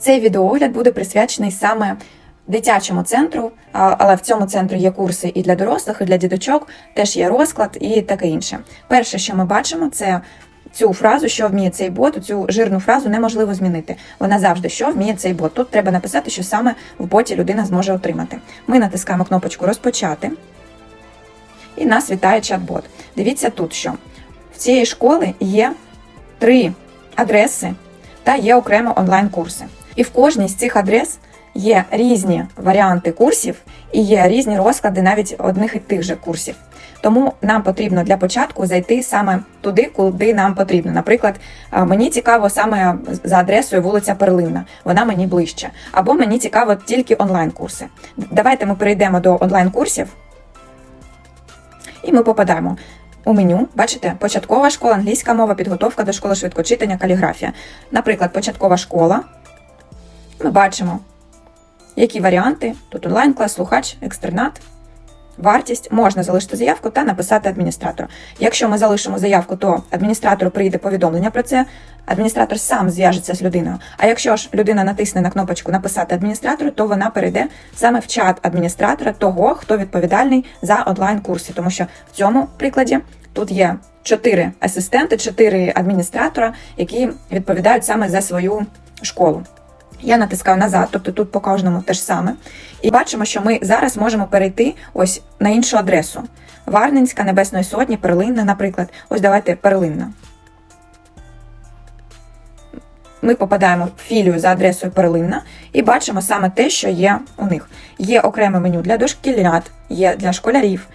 Цей відеоогляд буде присвячений саме дитячому центру, але в цьому центрі є курси і для дорослих, і для діточок, теж є розклад і таке інше. Перше, що ми бачимо, це цю фразу, що вміє цей бот, цю жирну фразу неможливо змінити. Вона завжди що вміє цей бот. Тут треба написати, що саме в боті людина зможе отримати. Ми натискаємо кнопочку розпочати. І нас вітає чат-бот. Дивіться тут, що в цієї школи є три адреси та є окремо онлайн-курси. І в кожній з цих адрес є різні варіанти курсів і є різні розклади навіть одних і тих же курсів. Тому нам потрібно для початку зайти саме туди, куди нам потрібно. Наприклад, е, мені цікаво саме за адресою вулиця Перлинна, вона мені ближче. Або мені цікаво тільки онлайн-курси. Давайте ми перейдемо до онлайн-курсів, і ми попадаємо у меню. Бачите, початкова школа, англійська мова, підготовка до школи швидкочитання, каліграфія. Наприклад, початкова школа. Ми бачимо, які варіанти. Тут онлайн-клас, слухач, екстернат. Вартість можна залишити заявку та написати адміністратору. Якщо ми залишимо заявку, то адміністратору прийде повідомлення про це. Адміністратор сам зв'яжеться з людиною. А якщо ж людина натисне на кнопочку Написати адміністратору, то вона перейде саме в чат адміністратора того, хто відповідальний за онлайн-курси. Тому що в цьому прикладі тут є чотири асистенти, чотири адміністратора, які відповідають саме за свою школу. Я натискаю назад, тобто тут по кожному те ж саме. І бачимо, що ми зараз можемо перейти ось на іншу адресу. Варненська, Небесної Сотні, Перлинна, наприклад. Ось давайте Перлинна. Ми попадаємо в філію за адресою Перлинна і бачимо саме те, що є у них. Є окреме меню для дошкільнят, є для школярів,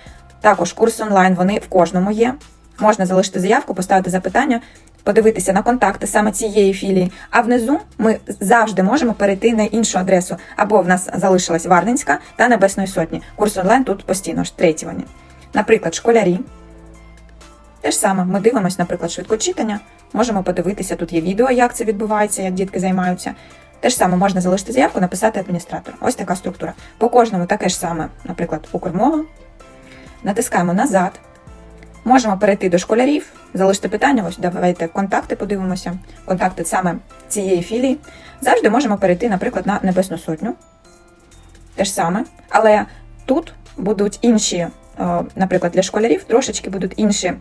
також курс онлайн, вони в кожному є. Можна залишити заявку, поставити запитання, подивитися на контакти саме цієї філії. А внизу ми завжди можемо перейти на іншу адресу. Або в нас залишилась Варненська та Небесної Сотні. Курс онлайн тут постійно ж третівання. Наприклад, школярі. Те ж саме, ми дивимося, наприклад, швидкочитання, можемо подивитися, тут є відео, як це відбувається, як дітки займаються. Те ж саме можна залишити заявку, написати адміністратору. Ось така структура. По кожному таке ж саме, наприклад, Укрмова. Натискаємо назад. Можемо перейти до школярів, залишити питання. Ось давайте контакти подивимося. Контакти саме цієї філії. Завжди можемо перейти, наприклад, на Небесну Сотню. Те ж саме. Але тут будуть інші, е, наприклад, для школярів трошечки будуть інші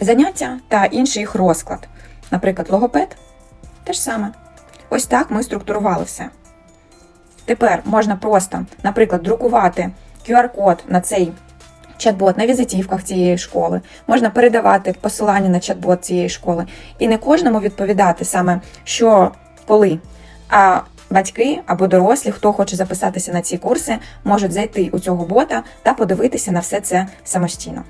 заняття та інший їх розклад. Наприклад, логопед те ж саме. Ось так ми структурували все. Тепер можна просто, наприклад, друкувати QR-код на цей чат-бот на візитівках цієї школи, можна передавати посилання на чат-бот цієї школи. І не кожному відповідати саме, що коли. А батьки або дорослі, хто хоче записатися на ці курси, можуть зайти у цього бота та подивитися на все це самостійно.